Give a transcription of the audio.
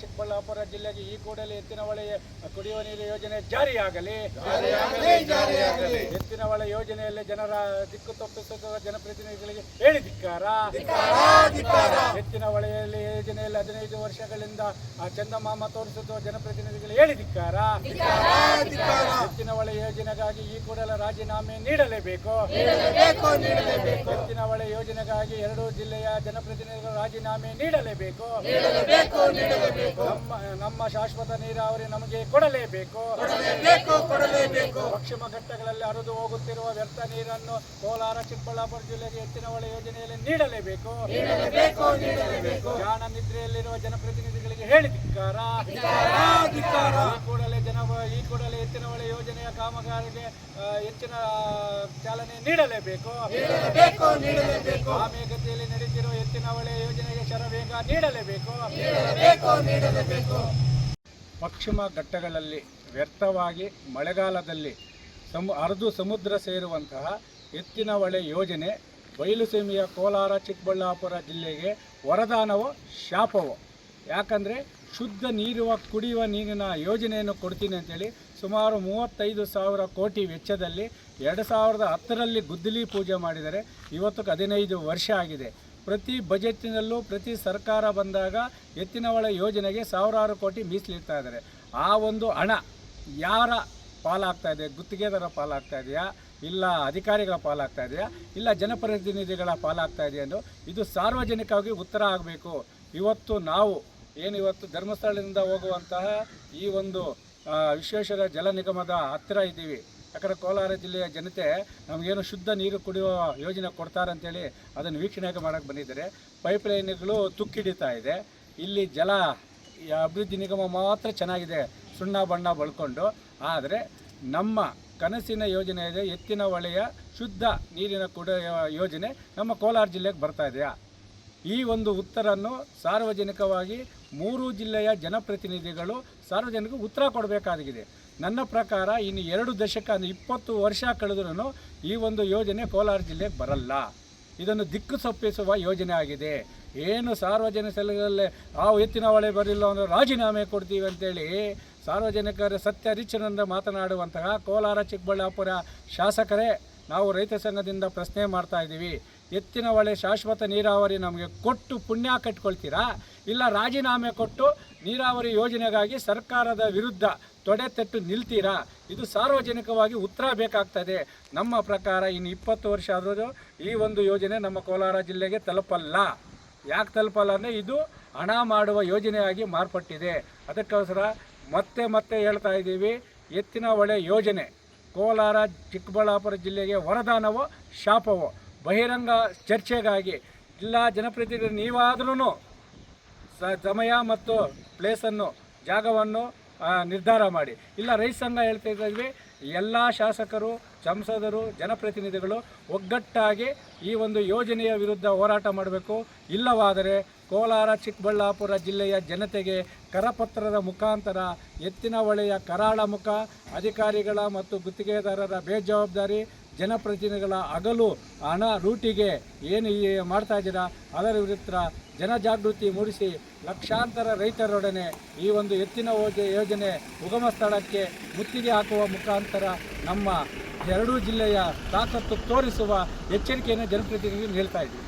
ಚಿಕ್ಕಬಳ್ಳಾಪುರ ಜಿಲ್ಲೆಗೆ ಈ ಕೂಡಲೇ ಎತ್ತಿನ ಹೊಳೆ ಕುಡಿಯುವ ನೀರು ಯೋಜನೆ ಜಾರಿಯಾಗಲಿ. ಎತ್ತಿನ ಹೊಳೆ ಯೋಜನೆಯಲ್ಲಿ ಜನರ ದಿಕ್ಕು ತಪ್ಪಿಸುತ್ತಿರುವ ಜನಪ್ರತಿನಿಧಿಗಳಿಗೆ ಹೇಳಿ ಧಿಕ್ಕಾರ. ಎತ್ತಿನ ಹೊಳೆಯಲ್ಲಿ ಯೋಜನೆಯಲ್ಲಿ ಹದಿನೈದು ವರ್ಷಗಳಿಂದ ಆ ಚಂದಮಾಮ ತೋರಿಸುತ್ತಿರುವ ಜನಪ್ರತಿನಿಧಿಗಳು ಹೇಳಿ ಧಿಕ್ಕಾರ ಎತ್ತಿನ ಯೋಜನೆಗಾಗಿ ಈ ಕೂಡಲ ರಾಜೀನಾಮೆ ನೀಡಲೇಬೇಕು. ಎತ್ತಿನ ಯೋಜನೆಗಾಗಿ ಎರಡು ಜಿಲ್ಲೆಯ ಜನಪ್ರತಿನಿಧಿಗಳು ರಾಜೀನಾಮೆ ನೀಡಲೇಬೇಕು. ನಮ್ಮ ನಮ್ಮ ಶಾಶ್ವತ ನೀರಾವರಿ ನಮಗೆ ಕೊಡಲೇಬೇಕು. ಪಶ್ಚಿಮ ಘಟ್ಟಗಳಲ್ಲಿ ಹರಿದು ಹೋಗುತ್ತಿರುವ ವ್ಯರ್ಥ ನೀರನ್ನು ಕೋಲಾರ ಚಿಕ್ಕಬಳ್ಳಾಪುರ ಜಿಲ್ಲೆಗೆ ಎತ್ತಿನ ಹೊಳೆ ಯೋಜನೆಯಲ್ಲಿ ನೀಡಲೇಬೇಕು. ನಿದ್ರೆಯಲ್ಲಿರುವ ಜನಪ್ರತಿನಿಧಿಗಳಿಗೆ ಹೇಳಿ ಧಿಕ್ಕಾರ ಈ ಕೂಡಲೇ ಜನ ಈ ಕೂಡಲೇ ಎತ್ತಿನ ಹೊಳೆ ಯೋಜನೆಯ ಕಾಮಗಾರಿಗೆ ಹೆಚ್ಚಿನ ಚಾಲನೆ ನೀಡಲೇಬೇಕು. ಆಮೆಗತಿಯಲ್ಲಿ ನಡೆದಿರುವ ಎತ್ತಿನ ಹೊಳೆ ಯೋಜನೆಗೆ ಶರವೇಗ ನೀಡಲೇಬೇಕು. ಪಶ್ಚಿಮ ಘಟ್ಟಗಳಲ್ಲಿ ವ್ಯರ್ಥವಾಗಿ ಮಳೆಗಾಲದಲ್ಲಿ ಸಮು ಅರ್ದು ಸಮುದ್ರ ಸೇರುವಂತಹ ಎತ್ತಿನ ಹೊಳೆ ಯೋಜನೆ ಬಯಲುಸೀಮೆಯ ಕೋಲಾರ, ಚಿಕ್ಕಬಳ್ಳಾಪುರ ಜಿಲ್ಲೆಗೆ ವರದಾನವೋ, ಶಾಪವೋ? ಯಾಕಂದರೆ ಶುದ್ಧ ನೀರುವ, ಕುಡಿಯುವ ನೀರಿನ ಯೋಜನೆಯನ್ನು ಕೊಡ್ತೀನಿ ಅಂತೇಳಿ ಸುಮಾರು ಮೂವತ್ತೈದು ಸಾವಿರ ಕೋಟಿ ವೆಚ್ಚದಲ್ಲಿ ಎರಡು ಸಾವಿರದ ಹತ್ತರಲ್ಲಿ ಗುದ್ದಲಿ ಪೂಜೆ ಮಾಡಿದರೆ ಇವತ್ತು ಹದಿನೈದು ವರ್ಷ ಆಗಿದೆ. ಪ್ರತಿ ಬಜೆಟ್ನಲ್ಲೂ ಪ್ರತಿ ಸರ್ಕಾರ ಬಂದಾಗ ಎತ್ತಿನವಳ ಯೋಜನೆಗೆ ಸಾವಿರಾರು ಕೋಟಿ ಮೀಸಲಿಡ್ತಾ ಇದ್ದಾರೆ. ಆ ಒಂದು ಹಣ ಯಾರ ಪಾಲಾಗ್ತಾ ಇದೆ? ಗುತ್ತಿಗೆದಾರ ಪಾಲಾಗ್ತಾ ಇದೆಯಾ? ಇಲ್ಲ ಅಧಿಕಾರಿಗಳ ಪಾಲಾಗ್ತಾ ಇದೆಯಾ? ಇಲ್ಲ ಜನಪ್ರತಿನಿಧಿಗಳ ಪಾಲಾಗ್ತಾ ಇದೆಯಾ ಎಂದು? ಇದು ಸಾರ್ವಜನಿಕವಾಗಿ ಉತ್ತರ ಆಗಬೇಕು. ಇವತ್ತು ನಾವು, ಏನು ಇವತ್ತು ಧರ್ಮಸ್ಥಳದಿಂದ ಹೋಗುವಂತಹ ಈ ಒಂದು ವಿಶ್ವೇಶ್ವರ ಜಲ ನಿಗಮದ ಹತ್ತಿರ ಇದ್ದೀವಿ. ಯಾಕಂದರೆ ಕೋಲಾರ ಜಿಲ್ಲೆಯ ಜನತೆ ನಮಗೇನು ಶುದ್ಧ ನೀರು ಕುಡಿಯುವ ಯೋಜನೆ ಕೊಡ್ತಾರೆ ಅಂತೇಳಿ ಅದನ್ನು ವೀಕ್ಷಣೆಗೆ ಮಾಡೋಕ್ಕೆ ಬಂದಿದ್ದಾರೆ. ಪೈಪ್ ಲೈನ್ಗಳು ತುಕ್ಕಿಡಿತಾ ಇದೆ. ಇಲ್ಲಿ ಜಲ ಅಭಿವೃದ್ಧಿ ನಿಗಮ ಮಾತ್ರ ಚೆನ್ನಾಗಿದೆ. ಸುಣ್ಣ ಬಣ್ಣ ಬಳ್ಕೊಂಡು. ಆದರೆ ನಮ್ಮ ಕನಸಿನ ಯೋಜನೆ ಇದೆ, ಎತ್ತಿನ ಹೊಳೆಯ ಶುದ್ಧ ನೀರಿನ ಕುಡಿಯುವ ಯೋಜನೆ ನಮ್ಮ ಕೋಲಾರ ಜಿಲ್ಲೆಗೆ ಬರ್ತಾ ಇದೆಯಾ? ಈ ಒಂದು ಉತ್ತರನ್ನು ಸಾರ್ವಜನಿಕವಾಗಿ ಮೂರು ಜಿಲ್ಲೆಯ ಜನಪ್ರತಿನಿಧಿಗಳು ಸಾರ್ವಜನಿಕ ಉತ್ತರ ಕೊಡಬೇಕಾಗಿದೆ. ನನ್ನ ಪ್ರಕಾರ ಇನ್ನು ಎರಡು ದಶಕ, ಅಂದರೆ ಇಪ್ಪತ್ತು ವರ್ಷ ಕಳೆದ್ರೂ ಈ ಒಂದು ಯೋಜನೆ ಕೋಲಾರ ಜಿಲ್ಲೆಗೆ ಬರಲ್ಲ. ಇದನ್ನು ದಿಕ್ಕು ಸೊಪ್ಪಿಸುವ ಯೋಜನೆ ಆಗಿದೆ. ಏನು ಸಾರ್ವಜನಿಕ ಸಲಹೆಯಲ್ಲೇ ಆ ಎತ್ತಿನ ಹೊಳೆ ಬರಲಿಲ್ಲ ಅಂದರೆ ರಾಜೀನಾಮೆ ಕೊಡ್ತೀವಿ ಅಂತೇಳಿ ಸಾರ್ವಜನಿಕರ ಸತ್ಯ ರಿಚನಂದ ಮಾತನಾಡುವಂತಹ ಕೋಲಾರ, ಚಿಕ್ಕಬಳ್ಳಾಪುರ ಶಾಸಕರೇ, ನಾವು ರೈತ ಸಂಘದಿಂದ ಪ್ರಶ್ನೆ ಮಾಡ್ತಾ ಇದ್ದೀವಿ. ಎತ್ತಿನ ಹೊಳೆ ಶಾಶ್ವತ ನೀರಾವರಿ ನಮಗೆ ಕೊಟ್ಟು ಪುಣ್ಯ ಕಟ್ಕೊಳ್ತೀರಾ? ಇಲ್ಲ ರಾಜೀನಾಮೆ ಕೊಟ್ಟು ನೀರಾವರಿ ಯೋಜನೆಗಾಗಿ ಸರ್ಕಾರದ ವಿರುದ್ಧ ತೊಡೆತಟ್ಟು ನಿಲ್ತೀರಾ? ಇದು ಸಾರ್ವಜನಿಕವಾಗಿ ಉತ್ತರ ಬೇಕಾಗ್ತದೆ. ನಮ್ಮ ಪ್ರಕಾರ ಇನ್ನು ಇಪ್ಪತ್ತು ವರ್ಷ ಆದರೂ ಈ ಒಂದು ಯೋಜನೆ ನಮ್ಮ ಕೋಲಾರ ಜಿಲ್ಲೆಗೆ ತಲುಪಲ್ಲ. ಯಾಕೆ ತಲುಪಲ್ಲ ಅಂದರೆ ಇದು ಹಣ ಮಾಡುವ ಯೋಜನೆಯಾಗಿ ಮಾರ್ಪಟ್ಟಿದೆ. ಅದಕ್ಕೋಸ್ಕರ ಮತ್ತೆ ಮತ್ತೆ ಹೇಳ್ತಾ ಇದ್ದೀವಿ, ಎತ್ತಿನ ಹೊಳೆ ಯೋಜನೆ. ಕೋಲಾರ, ಚಿಕ್ಕಬಳ್ಳಾಪುರ ಜಿಲ್ಲೆಗೆ ವರದಾನವೋ, ಶಾಪವೋ? ಬಹಿರಂಗ ಚರ್ಚೆಗಾಗಿ ಜಿಲ್ಲಾ ಜನಪ್ರತಿನಿಧಿ ನೀವಾದ್ರೂ ಸಮಯ ಮತ್ತು ಪ್ಲೇಸನ್ನು ಜಾಗವನ್ನು ನಿರ್ಧಾರ ಮಾಡಿ. ಇಲ್ಲ, ರೈತ ಸಂಘ ಹೇಳ್ತಾ ಇದ್ದೀವಿ ಎಲ್ಲ ಶಾಸಕರು, ಸಂಸದರು, ಜನಪ್ರತಿನಿಧಿಗಳು ಒಗ್ಗಟ್ಟಾಗಿ ಈ ಒಂದು ಯೋಜನೆಯ ವಿರುದ್ಧ ಹೋರಾಟ ಮಾಡಬೇಕು. ಇಲ್ಲವಾದರೆ ಕೋಲಾರ, ಚಿಕ್ಕಬಳ್ಳಾಪುರ ಜಿಲ್ಲೆಯ ಜನತೆಗೆ ಕರಪತ್ರದ ಮುಖಾಂತರ ಎತ್ತಿನ ಹೊಳೆಯ ಕರಾಳ ಮುಖ, ಅಧಿಕಾರಿಗಳ ಮತ್ತು ಗುತ್ತಿಗೆದಾರರ ಬೇಜವಾಬ್ದಾರಿ ಜನಪ್ರತಿನಿಧಿಗಳ ಅಗಲು ಹಣ, ಲೂಟಿಗೆ ಏನು ಮಾಡ್ತಾ ಇದ್ದೀರಾ? ಅದರ ವಿರುದ್ಧ ಜನಜಾಗೃತಿ ಮೂಡಿಸಿ ಲಕ್ಷಾಂತರ ರೈತರೊಡನೆ ಈ ಒಂದು ಎತ್ತಿನ ಯೋಜನೆ ಉಗಮ ಸ್ಥಳಕ್ಕೆ ಮುತ್ತಿಗೆ ಹಾಕುವ ಮುಖಾಂತರ ನಮ್ಮ ಎರಡೂ ಜಿಲ್ಲೆಯ ತಾಕತ್ತು ತೋರಿಸುವ ಎಚ್ಚರಿಕೆಯನ್ನು ಜನಪ್ರತಿನಿಧಿಗಳು ಹೇಳ್ತಾ ಇದ್ದೀವಿ.